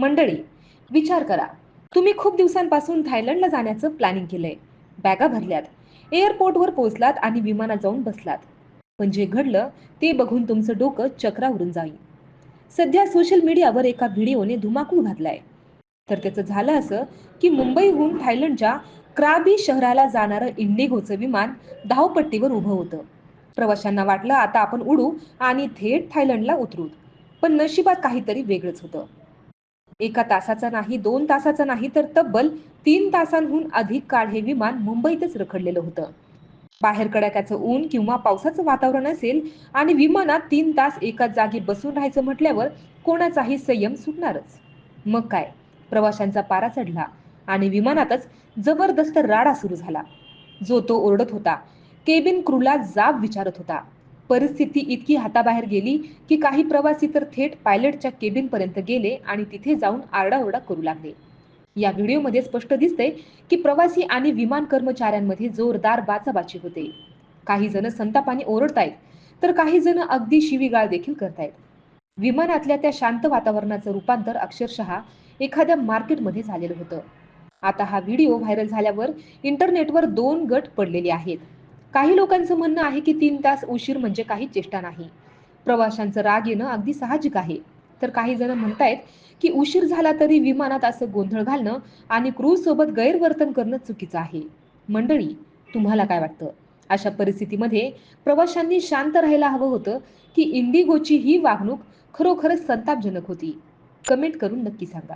मंडळी विचार करा. तुम्ही खूप दिवसांपासून थायलंडला जाण्याचं प्लॅनिंग केलंय. बॅगा भरल्यात. एअरपोर्टवर पोहोचलात आणि विमानात जाऊन बसलात. पण जे घडलं ते बघून तुमचं डोकं चक्रावरून जाईल. सध्या सोशल मीडियावर एका व्हिडिओने धुमाकूळ घातलाय. तर त्याचं झालं असं की मुंबईहून थायलंडच्या क्राबी शहराला जाणारं इंडिगोचं विमान धावपट्टीवर उभं होतं. प्रवाशांना वाटलं आता आपण उडू आणि थेट थायलंडला उतरू. पण नशिबात काहीतरी वेगळंच होतं. एका तासाचा नाही दोन तासाचा नाही तर तब्बल तीन तासांहून अधिक काळ हे विमान मुंबईतच रखडलेलं होतं. बाहेर कडाक्याचं ऊन किंवा पावसाचं वातावरण असेल आणि विमानात तीन तास एकाच जागी बसून राहायचं म्हटल्यावर कोणाचाही संयम सुटणारच. मग काय? प्रवाशांचा पारा चढला आणि विमानातच जबरदस्त राडा सुरू झाला. जो तो ओरडत होता. केबिन क्रूला जाब विचारत होता. परिस्थिती इतकी हाताबाहेर गेली की काही प्रवासी तर थेट पायलटच्या केबिनपर्यंत गेले आणि तिथे जाऊन आरडाओरडा करू लागले. या व्हिडिओमध्ये स्पष्ट दिसते की प्रवासी आणि विमान कर्मचाऱ्यांमध्ये जोरदार बाचाबाची होते. काही जण संतापाने ओरडतायत तर काही जण अगदी शिवीगाळ देखील करतायत. विमानातल्या त्या शांत वातावरणाचं रूपांतर अक्षरशः एखाद्या मार्केटमध्ये झालेलं होतं. आता हा व्हिडिओ व्हायरल झाल्यावर इंटरनेटवर दोन गट पडलेले आहेत. काही लोकांचं म्हणणं आहे की तीन तास उशीर म्हणजे काही चेष्टा नाही. प्रवाशांचं राग येणं अगदी साहजिक आहे. तर काही जण म्हणतायत की उशीर झाला तरी विमानात असं गोंधळ घालणं आणि क्रू सोबत गैरवर्तन करणं चुकीचं आहे. मंडळी तुम्हाला काय वाटतं? अशा परिस्थितीमध्ये प्रवाशांनी शांत राहायला हवं होतं की इंडिगोची ही वागणूक खरोखरच संतापजनक होती. कमेंट करून नक्की सांगा.